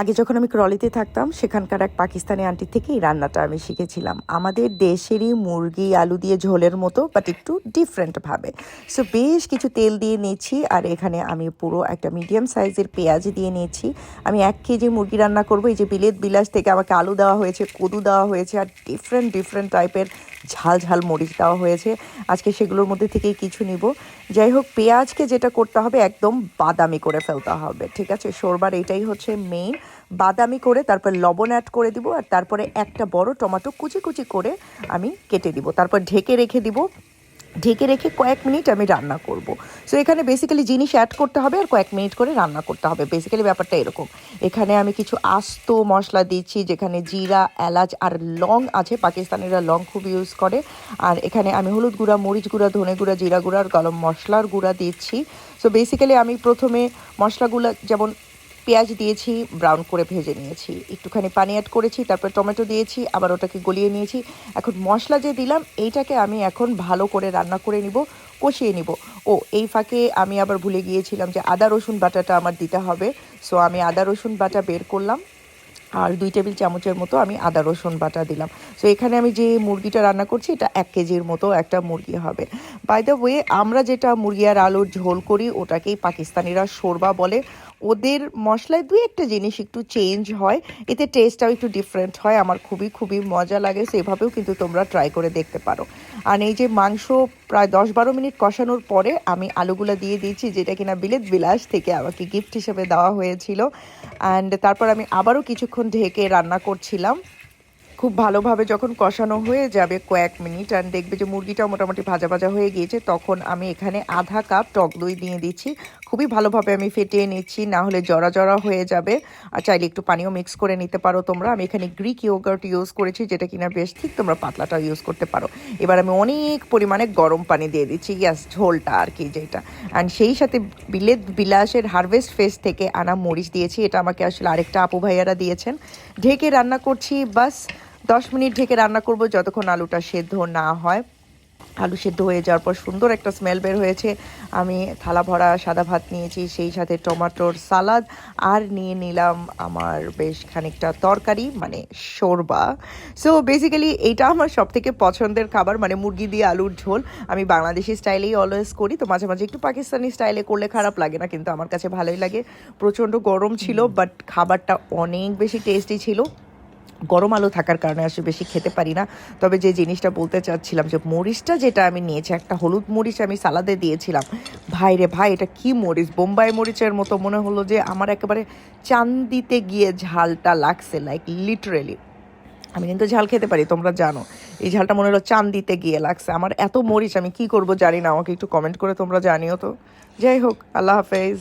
আগে যখন আমি ক্রলিতে থাকতাম, সেখানকার এক পাকিস্তানি আন্টি থেকে এই রান্নাটা আমি শিখেছিলাম। আমাদের দেশেরই মুরগি, আলু দিয়ে ঝোলের মতো বাট একটু ডিফারেন্টভাবে সো বেশ কিছু তেল দিয়ে নিয়েছি, আর এখানে আমি পুরো একটা মিডিয়াম সাইজের পেঁয়াজ দিয়ে নিয়েছি। আমি এক কেজি মুরগি রান্না করব, এই যে বিলেত বিলাস থেকে আমাকে আলু দেওয়া হয়েছে, কদু দেওয়া হয়েছে, আর ডিফারেন্ট ডিফারেন্ট টাইপের ঝাল ঝাল মরিচ দেওয়া হয়েছে। আজকে সেগুলোর মধ্যে থেকেই কিছু নিব। যাই হোক, পেঁয়াজকে যেটা করতে হবে, একদম বাদামি করে ফেলতে হবে, ঠিক আছে? শোরবার এটাই হচ্ছে মেইন বাদামি করে তারপর লবণ অ্যাড করে দিব, আর তারপরে একটা বড় টমেটো কুচি কুচি করে আমি কেটে দিব। তারপর ঢেকে রেখে দিব ঢেকে রেখে কয়েক মিনিট আমি রান্না করব। সো এখানে বেসিক্যালি জিনিস অ্যাড করতে হবে আর কয়েক মিনিট করে রান্না করতে হবে। বেসিক্যালি ব্যাপারটা এরকম। এখানে আমি কিছু আস্ত মশলা দিচ্ছি, যেখানে জিরা, এলাচ আর লং আছে। পাকিস্তানিরা লং খুব ইউজ করে। আর এখানে আমি হলুদ গুঁড়া, মরিচ গুঁড়া, ধনে গুঁড়া, জিরা গুঁড়া আর গরম মশলার গুঁড়া দিচ্ছি। সো বেসিক্যালি আমি প্রথমে মশলাগুলো যেমন পেঁয়াজ দিয়েছি ব্রাউন করে ভেজে নিয়েছি। একটুখানি পানি অ্যাড করেছি, তারপর টমেটো দিয়েছি, আবার ওটাকে গলিয়ে নিয়েছি। এখন মশলা যে দিলাম, এইটাকে আমি এখন ভালো করে রান্না করে নিব, কষিয়ে নিব। ও, এই ফাঁকে আমি আবার ভুলে গিয়েছিলাম যে আদা, রসুন বাটাটা আমার দিতে হবে। সো আমি আদা, রসুন বাটা বের করলাম। আর দুই টেবিল চামচের মতো আমি আদা, রসুন বাটা দিলাম। সো এখানে আমি যে মুরগিটা রান্না করছি, এটা এক কেজির মতো একটা মুরগি হবে। বাই দ্য ওয়ে আমরা যেটা মুরগি আর আলুর ঝোল করি, ওটাকেই পাকিস্তানিরা শোরবা বলে। ওদের মশলায় দুই একটা জিনিস একটু চেঞ্জ হয়, এতে টেস্টটাও একটু ডিফারেন্ট হয়, আমার খুবই খুবই মজা লাগে, সেভাবেও কিন্তু তোমরা ট্রাই করে দেখতে পারো। আর এই যে মাংস প্রায় দশ বারো মিনিট কষানোর পরে আমি আলুগুলো দিয়ে দিয়েছি, যেটা কিনা বিলেত বিলাস থেকে আমাকে গিফট হিসেবে দেওয়া হয়েছিল। অ্যান্ড তারপর আমি আবারও কিছুক্ষণ ঢেকে রান্না করছিলাম। খুব ভালোভাবে যখন কষানো হয়ে যাবে কয়েক মিনিট আর দেখবে যে মুরগিটা মোটামুটি ভাজা ভাজা হয়ে গিয়েছে, তখন আমি এখানে আধা কাপ টক দই দিয়ে দিচ্ছি। খুবই ভালোভাবে আমি ফেটিয়ে নিচ্ছি, না হলে জরা জরা হয়ে যাবে। আর চাইলে একটু পানিও মিক্স করে নিতে পারো তোমরা। আমি এখানে গ্রিক ইয়োগার্ট ইউজ করেছি, যেটা কিনা বেশ ঠিক তোমরা পাতলাটা ইউজ করতে পারো। এবার আমি অনেক পরিমাণে গরম পানি দিয়ে দিচ্ছি গ্যাস ঝোলটা আর কি যেটা। অ্যান্ড সেই সাথে বিলেত বিলাসের হারভেস্ট ফেস থেকে আনা মরিচ দিয়েছি, এটা আমাকে আসলে আরেকটা আপু ভাইয়ারা দিয়েছেন। ঢেকে রান্না করছি, বাস দশ মিনিট ঢেকে রান্না করব, যতক্ষণ আলুটা সেদ্ধ না হয়। আলু সেদ্ধ হয়ে যাওয়ার পর সুন্দর একটা স্মেল বের হয়েছে। আমি থালা ভরা সাদা ভাত নিয়েছি সেই সাথে টমাটোর সালাদ আর নিয়ে নিলাম আমার বেশ খানিকটা তরকারি মানে শোরবা। সো বেসিক্যালি এইটা আমার সব থেকে পছন্দের খাবার মানে মুরগি দিয়ে আলুর ঝোল। আমি বাংলাদেশি স্টাইলেই অলওয়েজ করি তো মাঝে মাঝে একটু পাকিস্তানি স্টাইলে করলে খারাপ লাগে না কিন্তু আমার কাছে ভালোই লাগে। প্রচণ্ড গরম ছিল বাট খাবারটা অনেক বেশি টেস্টি ছিল। গরম আলু থাকার কারণে আসলে বেশি খেতে পারি না। তবে যে জিনিসটা বলতে চাচ্ছিলাম যে মরিচটা যেটা আমি নিয়েছি, একটা হলুদ মরিচ আমি সালাদে দিয়েছিলাম। ভাই রে ভাই, এটা কি মরিচ? বোম্বাই মরিচের মতো মনে হলো যে আমার একেবারে চান্দিতে গিয়ে ঝালটা লাগছে লাইক লিটারেলি আমি কিন্তু ঝাল খেতে পারি, তোমরা জানো। এই ঝালটা মনে হলো চান্দিতে গিয়ে লাগছে। আমার এত মরিচ, আমি কি করব জানি না, আমাকে একটু কমেন্ট করে তোমরা জানিও তো। যাই হোক, আল্লাহ হাফেজ।